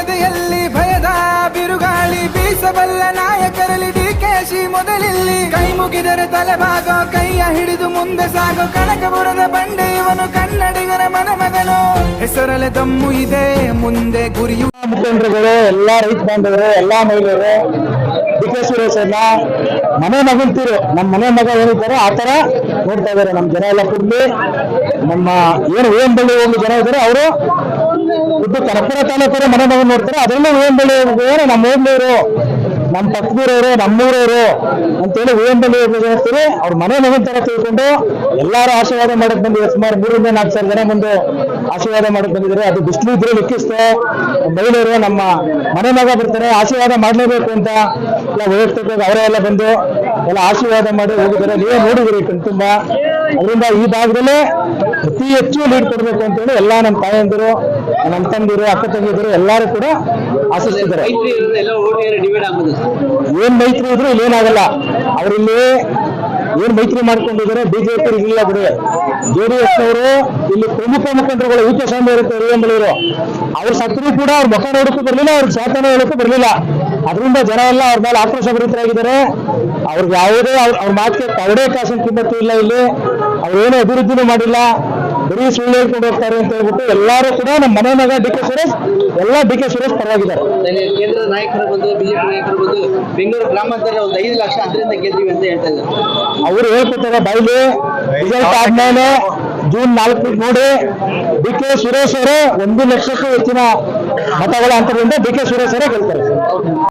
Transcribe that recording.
ಎದೆಯಲ್ಲಿ ಭಯದ ಬಿರುಗಾಳಿ ಬೀಸಬಲ್ಲ ನಾಯಕರಲ್ಲಿ ಡಿಕೆಶಿ ಮೊದಲಿಲ್ಲಿ. ಕೈ ಮುಗಿದರೆ ತಲೆಬಾಗೋ ಕೈಯ ಹಿಡಿದು ಮುಂದೆ ಸಾಗೋ. ಕನಕಪುರದ ಬಂಡೆ ಇವನು ಕನ್ನಡಿಗರ ಮನಮಗನು. ಹೆಸರಲೆ ದಮ್ಮು ಇದೆ, ಮುಂದೆ ಗುರಿಯು ಮುಖಂಡರುಗಳು, ಎಲ್ಲಾ ರೈತ ಬಾಂಧವರು ಎಲ್ಲಾ ಮಹಿಳೆಯರು ಡಿ ಕೆ ಸುರೇಶ್ ಮನೆ ಮಗಂತೀರು ನಮ್ಮ ಮನೆ ಮಗ ಏನಿದ್ದಾರೆ ಆ ತರ ನೋಡ್ತಾ ಇದಾರೆ ನಮ್ಮ ಜನ ಎಲ್ಲ ಕುಡ್ಲಿ, ನಮ್ಮ ಏನು ಏನ್ ಬಳ್ಳಿ ಒಂದು ಜನ ಇದ್ದಾರೆ, ಅವರು ಇದು ಕರ್ಪೂರ ತಾಲೂಕರು ಮನೆ ಮಗು ನೋಡ್ತಾರೆ. ಅದರಲ್ಲೂ ಹೂವಿನ ಬಳ್ಳಿ ಏನು ನಮ್ಮ ಹೋಗ್ಲೂರು ನಮ್ಮ ಪಕ್ಕದೂರವರು, ನಮ್ಮೂರವರು ಅಂತೇಳಿ ಹೂವಿನ ಬಳ್ಳಿ ಹೇಳ್ತೀವಿ ಅವ್ರ ಮನೆ ಮಗನ ತರ ತಿಳ್ಕೊಂಡು ಎಲ್ಲಾರು ಆಶೀರ್ವಾದ ಮಾಡಕ್ ಬಂದಿದೆ ಸುಮಾರು ಮೂರಿಂದ ನಾಲ್ಕು ಸಾವಿರ ಜನ ಬಂದು ಆಶೀರ್ವಾದ ಮಾಡಕ್ ಬಂದಿದ್ದಾರೆ. ಅದು ಬಿಸಿಲು ಇದ್ರೆ ಲೆಕ್ಕಿಸ್ತೆ. ಮಹಿಳೆಯರು ನಮ್ಮ ಮನೆ ಮಗ ಬರ್ತಾರೆ. ಆಶೀರ್ವಾದ ಮಾಡ್ಲೇಬೇಕು ಅಂತ ಎಲ್ಲ ವೈಯಕ್ತಿಕವಾಗಿ ಅವರೇ ಎಲ್ಲ ಬಂದು ಎಲ್ಲ ಆಶೀರ್ವಾದ ಮಾಡಿ ಹೋಗಿದ್ದಾರೆ. ನೀವೇ ನೋಡಿದಿರಿ ಕಣ್ತುಂಬ. ಅದರಿಂದ ಈ ಭಾಗದಲ್ಲೇ ಅತಿ ಹೆಚ್ಚು ಲೀಡ್ ಕೊಡ್ಬೇಕು ಅಂತೇಳಿ ಎಲ್ಲ ನಮ್ಮ ತಾಯಂದಿರು, ನಮ್ಮ ತಂದಿರು ಅಕ್ಕ ತಂಗಿದ್ರು ಎಲ್ಲರೂ ಕೂಡ ಆಗ್ಬೋದು ಏನ್ ಮೈತ್ರಿ ಇದ್ರು ಇಲ್ಲಿ ಏನಾಗಲ್ಲ. ಅವರಿಲ್ಲಿ ಏನ್ ಮೈತ್ರಿ ಮಾಡ್ಕೊಂಡಿದ್ದಾರೆ ಬಿಜೆಪಿ ಇಲ್ಲ ಬಿಡಿ. ಜೆಡಿಎಸ್ ಅವರು ಇಲ್ಲಿ ಪ್ರಮುಖ ಮುಖಂಡರುಗಳು ವಿ ಕೆ ಸ್ವಾಮಿ ಇರುತ್ತೆ ಹಿರಿಯಂಬಳಿಯವರು ಅವ್ರ ಸತ್ರು ಕೂಡ ಅವ್ರ ಮುಖ ನೋಡಕ್ಕೂ ಬರ್ಲಿಲ್ಲ, ಅವ್ರ ಶಾಸನ ಹೇಳಕ್ಕೂ ಬರ್ಲಿಲ್ಲ. ಅದರಿಂದ ಜನ ಎಲ್ಲ ಅವ್ರ ಮೇಲೆ ಆಕ್ರೋಶ ಭರಿತರಾಗಿದ್ದಾರೆ. ಅವ್ರಿಗೆ ಯಾವುದೇ ಅವ್ರ ಅವ್ರ ಮಾತಿಗೆ ಕವಡೆ ಕಾಸಿನ ಕಿಮ್ಮತ್ತು ಇಲ್ಲ ಇಲ್ಲಿ. ಅವ್ರೇನು ಅಭಿವೃದ್ಧಿನೂ ಮಾಡಿಲ್ಲ ಬರೀ ಸುಳ್ಳು ಹೇಳ್ಕೊಂಡು ಹೋಗ್ತಾರೆ ಅಂತ ಹೇಳ್ಬಿಟ್ಟು ಎಲ್ಲರೂ ಕೂಡ ನಮ್ಮ ಮನೆ ಮಗ ಡಿ ಕೆ ಸುರೇಶ್ ಎಲ್ಲ ಡಿ ಕೆ ಸುರೇಶ್ ಪರವಾಗಿದ್ದಾರೆ. ಕೇಂದ್ರ ನಾಯಕರು ಬಂದು ಬಿಜೆಪಿ ನಾಯಕರು ಬಂದು ಬೆಂಗಳೂರು ಗ್ರಾಮಾಂತರ ಒಂದು ಐದು ಲಕ್ಷ ಅದರಿಂದ ಗೆದ್ದೀವಿ ಅಂತ ಹೇಳ್ತಾ ಇದ್ದಾರೆ. ಅವರು ಹೇಳ್ಕೊತಾರೆ ಬೈಲಿ ರಿಸಲ್ಟ್ ಆದ್ಮೇಲೆ ಜೂನ್ ನಾಲ್ಕು ನೋಡಿ ಡಿ ಕೆ ಸುರೇಶ್ ಅವರು ಒಂದು ಲಕ್ಷಕ್ಕೂ ಹೆಚ್ಚಿನ ಮತಗಳ ಅಂತರದಿಂದ ಡಿ ಕೆ ಸುರೇಶ್ ಅವರೇ ಗೆಲ್ತಾರೆ.